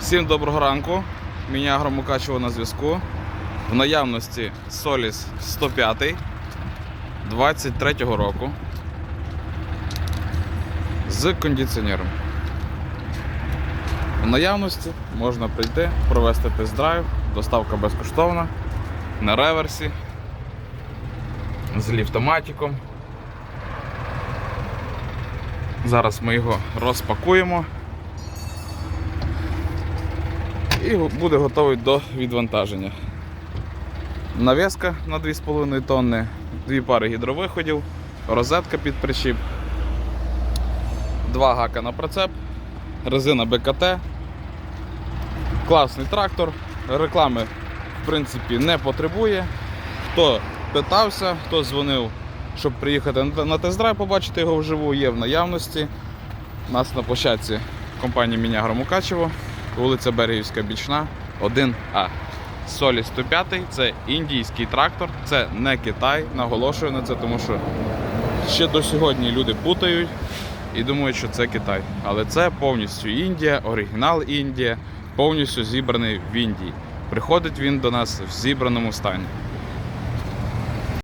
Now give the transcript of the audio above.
Всім доброго ранку. Мене Агромукачево на зв'язку. В наявності Solis 105 23-го року з кондиціонером. В наявності можна прийти, провести тест-драйв, доставка безкоштовна на реверсі з ліфтоматиком. Зараз ми його розпакуємо і буде готовий до відвантаження. Нав'язка на 2,5 тонни, дві пари гідровиходів, розетка під причіп, два гака на прицеп, резина БКТ, класний трактор, реклами в принципі не потребує. Хто питався, хто дзвонив, щоб приїхати на- тест-драйв, побачити його вживу, є в наявності. У нас на площадці компанії Міня Громукачево, вулиця Берегівська Бічна, 1А. Солі 105 це індійський трактор, це не Китай. Наголошую на це, тому що ще до сьогодні люди путають і думають, що це Китай. Але це повністю Індія, оригінал Індія, повністю зібраний в Індії. Приходить він до нас в зібраному стані.